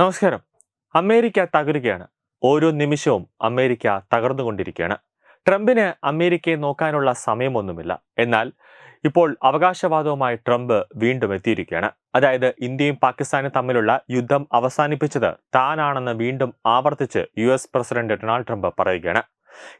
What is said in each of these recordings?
നമസ്കാരം. അമേരിക്ക തകരുകയാണ്. ഓരോ നിമിഷവും അമേരിക്ക തകർന്നുകൊണ്ടിരിക്കുകയാണ്. ട്രംപിന് അമേരിക്കയെ നോക്കാനുള്ള സമയമൊന്നുമില്ല. എന്നാൽ ഇപ്പോൾ അവകാശവാദവുമായി ട്രംപ് വീണ്ടും എത്തിയിരിക്കുകയാണ്. അതായത് ഇന്ത്യയും പാകിസ്ഥാനും തമ്മിലുള്ള യുദ്ധം അവസാനിപ്പിച്ചത് താനാണെന്ന് വീണ്ടും ആവർത്തിച്ച് U S president Donald Trump പറയുകയാണ്.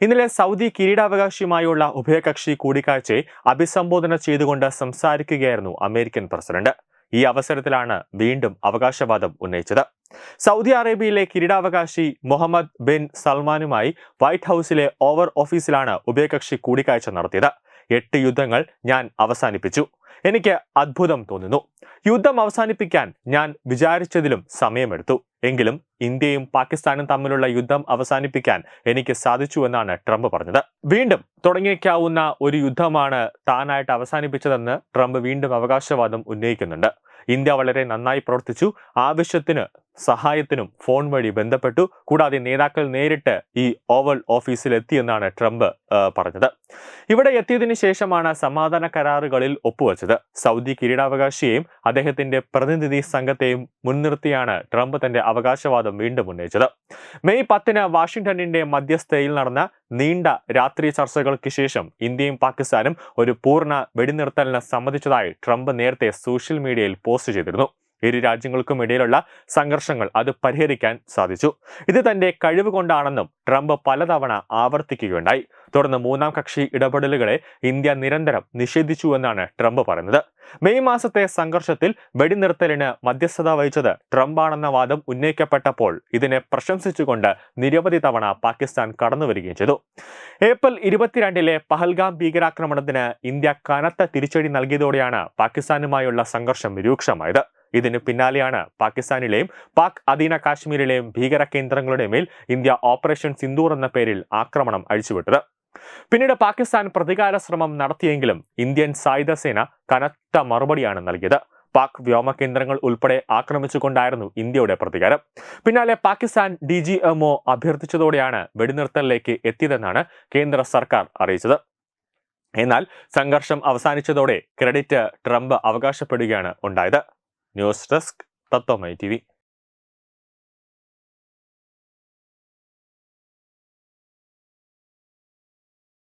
ഇന്നലെ സൗദി കിരീടാവകാശിയുമായുള്ള ഉഭയകക്ഷി കൂടിക്കാഴ്ചയെ അഭിസംബോധന ചെയ്തുകൊണ്ട് സംസാരിക്കുകയായിരുന്നു അമേരിക്കൻ പ്രസിഡന്റ്. ഈ അവസരത്തിലാണ് വീണ്ടും അവകാശവാദം ഉന്നയിച്ചത്. സൗദി അറേബ്യയിലെ കിരീടാവകാശി മുഹമ്മദ് ബിൻ സൽമാനുമായി വൈറ്റ് ഹൗസിലെ ഓവർ ഓഫീസിലാണ് ഉഭയകക്ഷി കൂടിക്കാഴ്ച നടത്തിയത്. എട്ട് യുദ്ധങ്ങൾ ഞാൻ അവസാനിപ്പിച്ചു. എനിക്ക് അത്ഭുതം തോന്നുന്നു. യുദ്ധം അവസാനിപ്പിക്കാൻ ഞാൻ വിചാരിച്ചതിലും സമയമെടുത്തു. എങ്കിലും ഇന്ത്യയും പാകിസ്ഥാനും തമ്മിലുള്ള യുദ്ധം അവസാനിപ്പിക്കാൻ എനിക്ക് സാധിച്ചു എന്നാണ് ട്രംപ് പറഞ്ഞത്. വീണ്ടും തുടങ്ങിയേക്കാവുന്ന ഒരു യുദ്ധമാണ് താനായിട്ട് അവസാനിപ്പിച്ചതെന്ന് ട്രംപ് വീണ്ടും അവകാശവാദം ഉന്നയിക്കുന്നുണ്ട്. ഇന്ത്യ വളരെ നന്നായി പ്രവർത്തിച്ചു. ആവശ്യത്തിന് സഹായത്തിനും ഫോൺ വഴി ബന്ധപ്പെട്ടു. കൂടാതെ നേതാക്കൾ നേരിട്ട് ഈ ഓവൽ ഓഫീസിൽ എത്തിയെന്നാണ് ട്രംപ് പറഞ്ഞത്. ഇവിടെ എത്തിയതിനു ശേഷമാണ് സമാധാന കരാറുകളിൽ ഒപ്പുവെച്ചത്. സൗദി കിരീടാവകാശിയെയും അദ്ദേഹത്തിന്റെ പ്രതിനിധി സംഘത്തെയും മുൻനിർത്തിയാണ് ട്രംപ് തന്റെ അവകാശവാദം വീണ്ടും ഉന്നയിച്ചത്. മെയ് പത്തിന് വാഷിംഗ്ടണിന്റെ മധ്യസ്ഥയിൽ നടന്ന നീണ്ട രാത്രി ചർച്ചകൾക്ക് ശേഷം ഇന്ത്യയും പാകിസ്ഥാനും ഒരു പൂർണ വെടിനിർത്തലിന് സമ്മതിച്ചതായി ട്രംപ് നേരത്തെ സോഷ്യൽ മീഡിയയിൽ പോസ്റ്റ് ചെയ്തിരുന്നു. ഇരു രാജ്യങ്ങൾക്കും ഇടയിലുള്ള സംഘർഷങ്ങൾ അത് പരിഹരിക്കാൻ സാധിച്ചു. ഇത് തന്റെ കഴിവ് കൊണ്ടാണെന്നും ട്രംപ് പലതവണ ആവർത്തിക്കുകയുണ്ടായി. തുടർന്ന് മൂന്നാം കക്ഷി ഇടപെടലുകളെ ഇന്ത്യ നിരന്തരം നിഷേധിച്ചു എന്നാണ് ട്രംപ് പറയുന്നത്. മെയ് മാസത്തെ സംഘർഷത്തിൽ വെടിനിർത്തലിന് മധ്യസ്ഥത വഹിച്ചത് ട്രംപാണെന്ന വാദം ഉന്നയിക്കപ്പെട്ടപ്പോൾ ഇതിനെ പ്രശംസിച്ചുകൊണ്ട് നിരവധി തവണ പാകിസ്ഥാൻ കടന്നുവരികയും ചെയ്തു. ഏപ്രിൽ ഇരുപത്തിരണ്ടിലെ പഹൽഗാം ഭീകരാക്രമണത്തിന് ഇന്ത്യ കനത്ത തിരിച്ചടി നൽകിയതോടെയാണ് പാകിസ്ഥാനുമായുള്ള സംഘർഷം രൂക്ഷമായത്. ഇതിന് പിന്നാലെയാണ് പാകിസ്ഥാനിലെയും പാക് അധീന കാശ്മീരിലെയും ഭീകര കേന്ദ്രങ്ങളുടെ മേൽ ഇന്ത്യ ഓപ്പറേഷൻ സിന്ദൂർ എന്ന പേരിൽ ആക്രമണം അഴിച്ചുവിട്ടത്. പിന്നീട് പാകിസ്ഥാൻ പ്രതികാര ശ്രമം നടത്തിയെങ്കിലും ഇന്ത്യൻ സായുധ സേന കനത്ത മറുപടിയാണ് നൽകിയത്. പാക് വ്യോമ കേന്ദ്രങ്ങൾ ഉൾപ്പെടെ ആക്രമിച്ചുകൊണ്ടായിരുന്നു ഇന്ത്യയുടെ പ്രതികാരം. പിന്നാലെ പാകിസ്ഥാൻ ഡി ജി എംഒ അഭ്യർത്ഥിച്ചതോടെയാണ് വെടിനിർത്തലിലേക്ക് എത്തിയതെന്നാണ് കേന്ദ്ര സർക്കാർ അറിയിച്ചത്. എന്നാൽ സംഘർഷം അവസാനിച്ചതോടെ ക്രെഡിറ്റ് ട്രംപ് അവകാശപ്പെടുകയാണ് ഉണ്ടായത്. ന്യൂസ് ഡെസ്ക് തത്വമൈ ടി